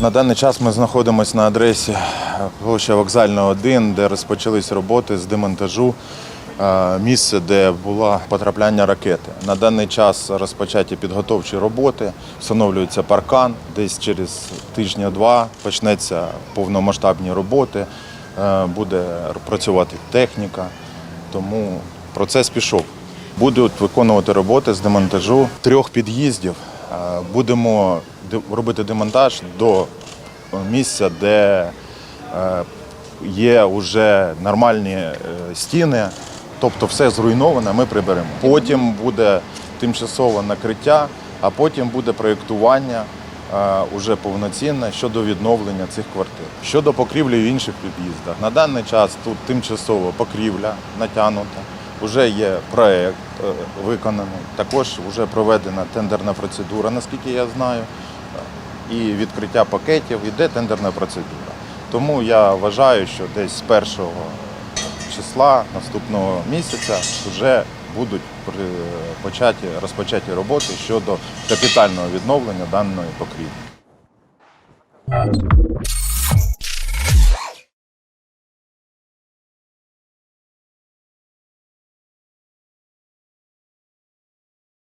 На даний час ми знаходимося на адресі площа Вокзальна 1, де розпочались роботи з демонтажу е, місце, де було потрапляння ракети. На даний час розпочаті підготовчі роботи, встановлюється паркан. Десь через тижня-два почнеться повномасштабні роботи, е, буде працювати техніка. Тому процес пішов. Будуть виконувати роботи з демонтажу трьох під'їздів. Е, Будемо робити демонтаж до місця, де е, є вже нормальні е, стіни, тобто все зруйноване, ми приберемо. Потім буде тимчасове накриття, а потім буде проєктування е, уже повноцінне щодо відновлення цих квартир. Щодо покрівлі в інших під'їздах. На даний час тут тимчасово покрівля натягнута. Вже є проєкт е, виконаний. Також вже проведена тендерна процедура, наскільки я знаю і відкриття пакетів, іде тендерна процедура. Тому я вважаю, що десь з першого числа наступного місяця вже будуть початі, розпочаті роботи щодо капітального відновлення даної покрівлі.